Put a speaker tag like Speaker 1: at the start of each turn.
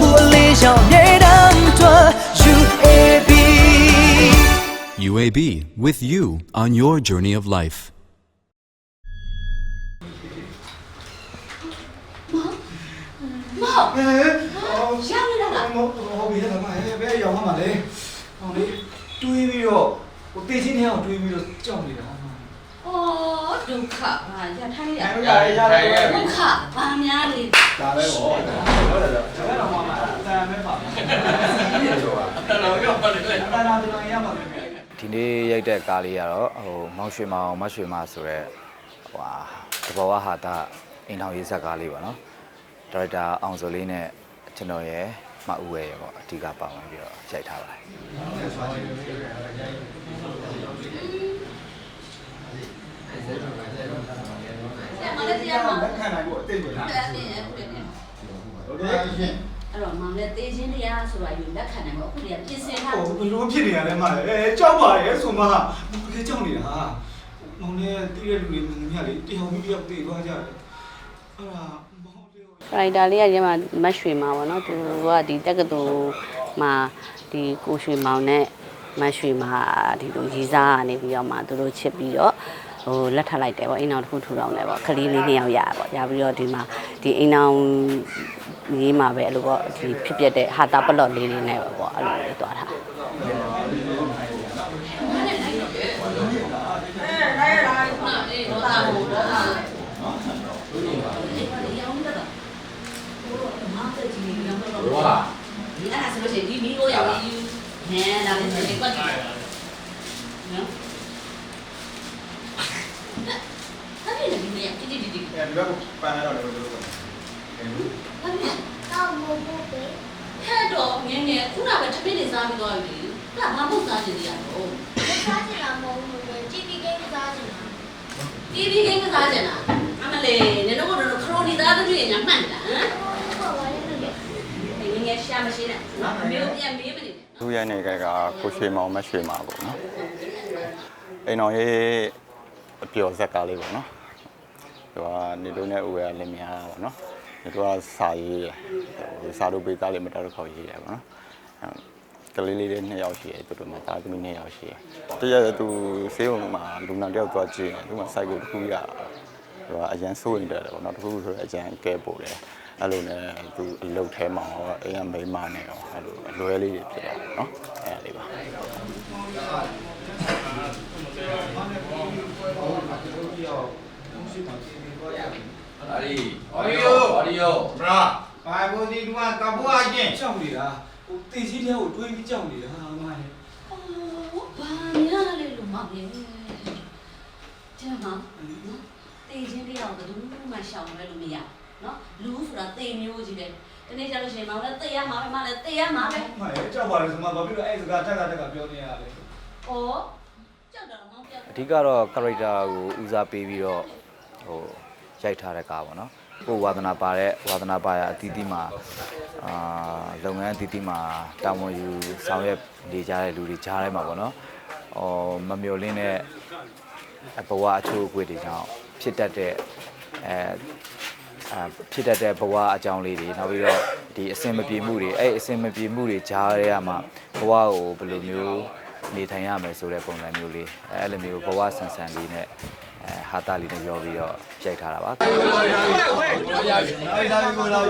Speaker 1: မှုအလေးရှောင်မြေတမ်းတွာ UAB
Speaker 2: UAB with you on your journey of life.
Speaker 3: မောက်ရောက်နေတာလား
Speaker 4: ဟိုဟိုဘီလည်းမဟဲ့ဘယ်ရောက်မှမလဲဟောလေတွေးပြီးတော့ဟိုတေးချင်းနေအောင်တွေးပြီးတော့ကြောက်နေတာ
Speaker 3: ဩဒုက္ခဘာရထိုင်းရ
Speaker 4: အဲ့ရရရရ
Speaker 3: ဒုက္ခ
Speaker 4: ဒီနေ့ရို
Speaker 5: က်တဲ့ကားလေးကတော့ဟိုမောင်ရွှေမောင်မရွှေမဆိုတဲ့ဟိုဟာတဘောဝဟာတာအိမ်ထောင်ရေးဆက်ကားလေးပါနော်ဒါရိုက်တာအောင်စိုးလေးနဲ့ကျွန်တော်ရဲ့မဦးဝဲရပေါ့အဓိကပါဝင်ပြီးတော့ရိုက်ထားပါတယ်
Speaker 3: ဆက်မလေးတရားမ
Speaker 4: လက်ခံနိုင်ဖို့အသိဉာဏ်
Speaker 3: အဲ့ဒါနဲ့အဲ့ဒါနဲ့
Speaker 4: ဟုတ်တယ်ရှင်
Speaker 3: အဲ့တော့မောင်လည်းတေးချင်းတရားဆိုတာယူလက်ခံနိုင်မှာအခုတည်းကပြင်ဆင်ထား
Speaker 4: ဟိုဘလို့ဖြစ်နေရလဲမလဲအဲကြောက်ပါရဲ့ဆိုမှဘယ်ကြောက်နေတာမောင်လေးတီးတဲ့လူတွေမြင်ရလေတယောက်ပြီးတယောက်တည်သွားကြတယ်အဲ့ဒါမောင်လေး
Speaker 6: ရိုက်တာလေးကကျမမတ်ရွှေမောင်ပေါ့နော်သူကဒီတက္ကသိုလ်မှာဒီကိုရွှေမောင်နဲ့မတ်ရွှေမှာဒီလိုရီစားကနေပြီးတော့မှသူတို့ချစ်ပြီးတော့ဟိုလက်ထပ်လိုက်တယ်ပေါ့အိမ်အောင်တစ်ခုထူထောင်တယ်ပေါ့ကလေးလေးနှစ်ယောက်ရပေါ့ရပြီးတော့ဒီမှာဒီအိမ်အောင် ရေးမှာပဲအဲ့လိုပေါ့ဒီဖြစ်ပျက်တဲ့ဟာတာပလော့လေးလေးနဲ့ပဲပေါ့အဲ့လိုလေးသွားတာ
Speaker 3: အေးတော့တာဟိုတော့တာ哇！你按什么写？你你我要你，哎，那你你管你，喏。那你那边呢？滴滴滴滴。
Speaker 4: အဲဒီဘက်ပန်းလာတော့လည်းဘယ်လိုလဲ
Speaker 3: 那边。
Speaker 7: တောက်မို့ဖို့ပဲ
Speaker 3: ဟဲ့တော့ငယ်ငယ်ခုနကတပင်းနေစားပြီးတော့ပြီ။ဒါဘာမှမစားချင်သေးရတော့
Speaker 7: မစားချင်တာမဟုတ်ဘူးပဲကြည့်ပြီးကိန်းမစားချင်တာ။
Speaker 3: TV ကိန်းကစားချင်တာ။အမလေးနင်တို့ကတော့ခရိုနီသားတို့ရင်ညာမှန်တာဟမ်
Speaker 7: ဟုတ်ပါရဲ့လို့။
Speaker 3: ငယ်ငယ်ရှာမရှိနဲ့။နော်။မျိုးပြန်မေးမနေနဲ့
Speaker 8: သူရိုက်နေတဲ့ကကိုရွှေမောင်မရွှေမောင်ပေါ့နော်အိမ်တော်ရေးအပျော်ဇက်ကားလေးပေါ့နော်သူကနေတို့နဲ့ဦးရလင်မြားပေါ့နော် ဒီတော့စာရေးတယ်ဟိုစာတို့ပေးသားလေးမတော်တော့ခေါ်ရေးတယ်ပေါ့နော်ကလေးလေးတွေနှစ်ယောက်ရှိတယ်သူတို့မှာသားသမီးနှစ်ယောက်ရှိတယ်တရက်သူဆေးုံမှာလူနာတယောက်သွားကြည့်တယ်သူကစိုက်ကိုတစ်ခုရသူကအရန်စိုးရင်တယ်ပေါ့နော်တစ်ခုဆိုတော့အရန်ကဲပို့တယ်အဲ့လိုနဲ့သူအလုတ်ထဲမှာရောအိမ်ကမိန်းမနဲ့ရောအဲ့လိုအလွဲလေးတွေဖြစ်တယ်ပေါ့နော်အဲ့ဒါလေးပါ
Speaker 9: 다리 어디 요? 어디 요? 브 라.
Speaker 4: 바이보디 누가 까보아 지. ကြောက်နေတာဟိုတင်ကြီးတရားကိုတွေးပြီးကြောက်နေတာအမရဲ့
Speaker 3: အော်ဘာများလဲလို့မပြောကျမနော်တေချင်းတယောက်ဘယ်သူမှရှောင်ရဲလို့မရနော်လူဆိုတာတေမျိုးကြီးပဲတနေ့ကျလို့ရှိရင်မောင်လည်းတေရမှာပဲမလည်းတေရမှာပဲအ
Speaker 4: မရဲ့ကြောက်ပါလေဆိုမှဘာဖြစ်လို့အဲ့စကားတက်ကတက်ကပြောနေရလဲ
Speaker 3: အော်ကြောက်တော့မောင်ပြော
Speaker 5: အဓိကတော့ character ကိုဦးစားပေးပြီးတော့ဟို ရိုက်ထားတဲ့ကားပေါ့နော်ကိုယ်ဝါသနာပါတဲ့ဝါသနာပါရအသီးသီးမှာအာလုပ်ငန်းအသီးသီးမှာတာဝန်ယူဆောင်ရွက်နေကြတဲ့လူတွေကြားထဲမှာပေါ့နော်အော်မမျော်လင့်တဲ့အဘဝအချိုးအကွေတွေကြောင့်ဖြစ်တတ်တဲ့အဲအာဖြစ်တတ်တဲ့ဘဝအကြောင်းလေးတွေနောက်ပြီးတော့ဒီအစင်မပြေမှုတွေအဲ့အစင်မပြေမှုတွေကြားထဲမှာဘဝကိုဘယ်လိုမျိုးနေထိုင်ရမယ်ဆိုတဲ့ပုံစံမျိုးလေးအဲအဲ့လိုမျိုးဘဝဆန်ဆန်လေးနဲ့အဲ ဟာတာလေးနဲ့ပြောပြီးတော့ရိုက်ထားတာပါ
Speaker 4: အဲ့ဒါကိုတော့